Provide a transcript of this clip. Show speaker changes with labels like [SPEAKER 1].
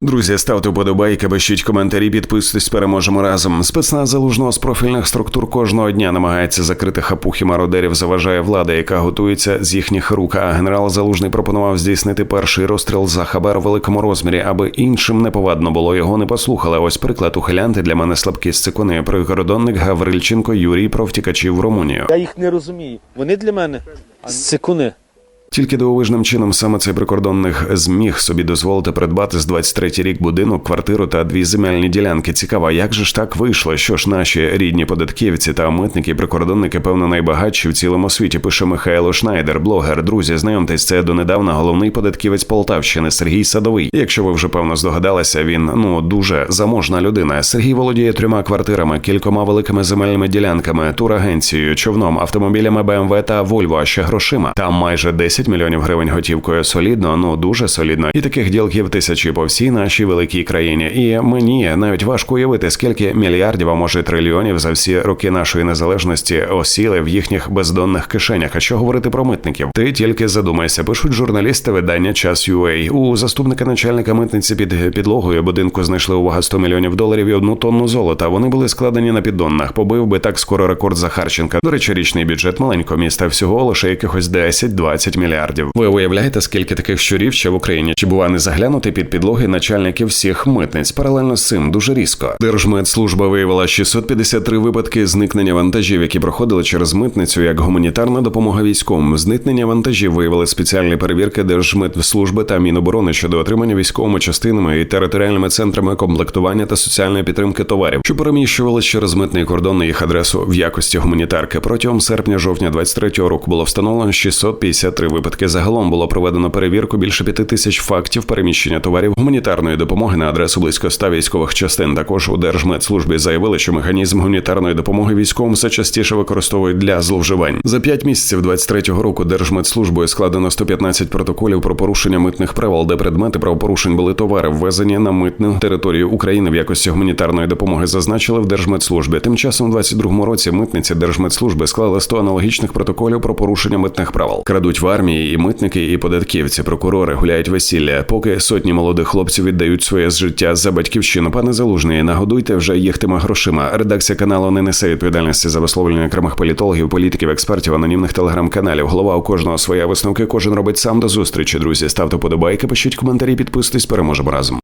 [SPEAKER 1] Друзі, ставте вподобайки, пишіть коментарі, підписуйтесь, переможемо разом. Спецназ залужного з профільних структур кожного дня намагається закрити хапухи мародерів. Заважає влада, яка готується з їхніх рук. А генерал Залужний пропонував здійснити перший розстріл за хабар у великому розмірі, аби іншим неповадно було. Його не послухали. Ось приклад ухилянти для мене слабкі сцикуни. Прикордонник Гаврильченко Юрій про втікачів в Румунію.
[SPEAKER 2] Я їх не розумію. Вони для мене секуни.
[SPEAKER 1] Тільки дивовижним чином саме цей прикордонник зміг собі дозволити придбати з 23 рік будинок, квартиру та дві земельні ділянки. Цікаво, як же ж так вийшло? Що ж наші рідні податківці та митники, прикордонники, певно, найбагатші в цілому світі. Пише Михайло Шнайдер, блогер. Друзі, знайомтесь, це донедавна головний податківець Полтавщини Сергій Садовий. Якщо ви вже певно здогадалися, він ну дуже заможна людина. Сергій володіє трьома квартирами, кількома великими земельними ділянками, турагенцією, човном, автомобілями BMW та Volvo, а ще грошима. Там майже 10 мільйонів гривень готівкою солідно, ну дуже солідно. І таких ділків тисячі по всій нашій великій країні. І мені навіть важко уявити, скільки мільярдів, а може трильйонів за всі роки нашої незалежності осіли в їхніх бездонних кишенях. А що говорити про митників? Ти тільки задумайся, пишуть журналісти видання час UA. У заступника начальника митниці під підлогою будинку знайшли увага 100 мільйонів доларів і одну тонну золота. Вони були складені на піддонах. Побив би так скоро рекорд Захарченка. До речі, річний бюджет маленького міста всього лише якихось 10-20 мільярдів. Ви уявляєте, скільки таких щурів ще в Україні? Чи бува не заглянути під підлоги начальників всіх митниць? Паралельно з цим дуже різко. Держмедслужба виявила 653 випадки зникнення вантажів, які проходили через митницю як гуманітарна допомога військовим. Зникнення вантажів виявили спеціальні перевірки Держмедслужби та Міноборони щодо отримання військовими частинами і територіальними центрами комплектування та соціальної підтримки товарів, що переміщували через митний кордон на їх адресу в якості гуманітарки. Протягом серпня-жовтня 23-го року було встановлено 653 випадки. Загалом було проведено перевірку більше п'яти тисяч фактів переміщення товарів гуманітарної допомоги на адресу близько ста військових частин. Також у Держмедслужбі заявили, що механізм гуманітарної допомоги військовим все частіше використовують для зловживань. За п'ять місяців 23-го року Держмедслужбою складено 115 протоколів про порушення митних правил, де предмети правопорушень були товари, ввезені на митну територію України в якості гуманітарної допомоги. Зазначили в Держмедслужбі. Тим часом, у 22-му році митниці Держмедслужби склали 100 аналогічних протоколів про порушення митних правил. Крадуть в армії і митники, і податківці, прокурори гуляють весілля, поки сотні молодих хлопців віддають своє життя за батьківщину. Пане залужний, нагодуйте вже їх тими грошима. Редакція каналу не несе відповідальності за висловлення окремих політологів, політиків, експертів, анонімних телеграм-каналів. Голова у кожного своя висновки. Кожен робить сам до зустрічі. Друзі, ставте подобайки, пишіть коментарі, підписуйтесь. Переможемо разом.